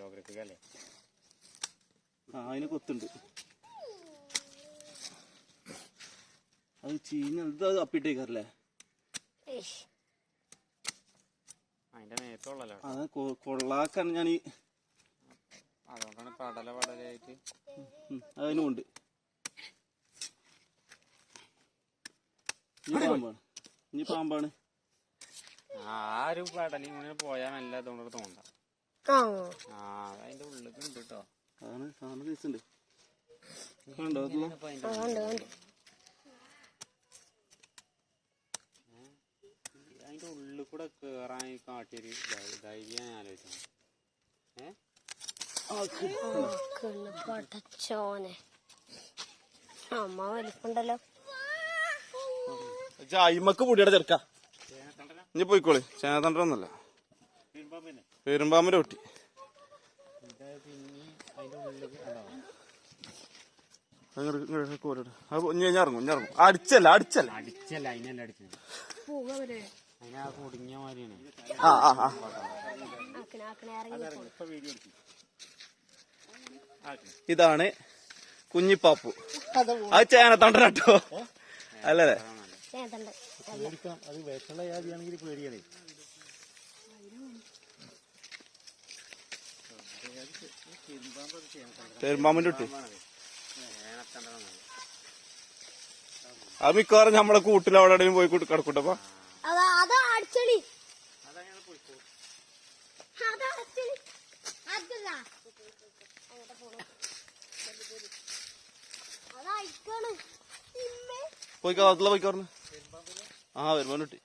Geographic അല്ലേ? ആ അതിന് കൊത്തുണ്ട്. അത് ചീഞ്ഞ ഇത് അത് അപ്പിട്ടേക്കാറല്ലേ അതിന്റെ മേത്തുള്ളല്ലോ അത് കൊള്ളാക്കാണ് ഞാൻ ഈ അതുകൊണ്ടാണ് പടല പടലായിട്ട്. അതിനും ഉണ്ട്. ഇനി പാമ്പാണ്. ഇനി പാമ്പാണ്. ആ ഒരു പടല ഇങ്ങനെ പോയാൽ നല്ല അതുകൊണ്ട് തോണ്ട അതിന്റെ ഉള്ളിൽ ഉണ്ട്. കേട്ടോ അതാണ് സാധനം കേസ് ഉണ്ട്. കണ്ടോ അതിന്റെ ഉള്ളിൽ കൂടെ കേറാൻ കാട്ടിയൊരു ധൈര്യം ഞാൻ ആലോചിക്കണം പടച്ചോനെ. അമ്മ വലിപ്പുണ്ടല്ലോ. അയിമക്ക് പൊടിയുടെ ചെറുക്ക. ഇനി പോയിക്കോളി. ചേനത്തണ്ടൊന്നല്ല പെരുമ്പാമ്പിന്റെ കുട്ടി ഇറങ്ങും ഇറങ്ങും. അടിച്ചല്ല അടിച്ചല്ല. അടിച്ചല്ല അതിനല്ല അടിച്ചത്. പോക വരെ അതിനാ കുടുങ്ങിയ മാതിരിയാണ്. ആ ആ ആ. ആക്കണ ആക്കണ ഇറങ്ങി ഇതാണ് കുഞ്ഞിപ്പാപ്പു. അത് ചേന കേട്ടോ. അല്ലേ അത് വിഷമുള്ള ജാതിയാണെങ്കിൽ പേടിയാണേ. പെരുമ്പാമ്പിന്റെ കുട്ടി. അത് മിക്കവാറും നമ്മളെ കൂട്ടിൽ അവിടെ എവിടെയും പോയി കൂട്ടി കിടക്കൂട്ടപ്പാ പോയിക്കോ അതിലെ പോയിക്കോർന്ന് ആ പെരുമ്പാമ്പിന്റെ കുട്ടി.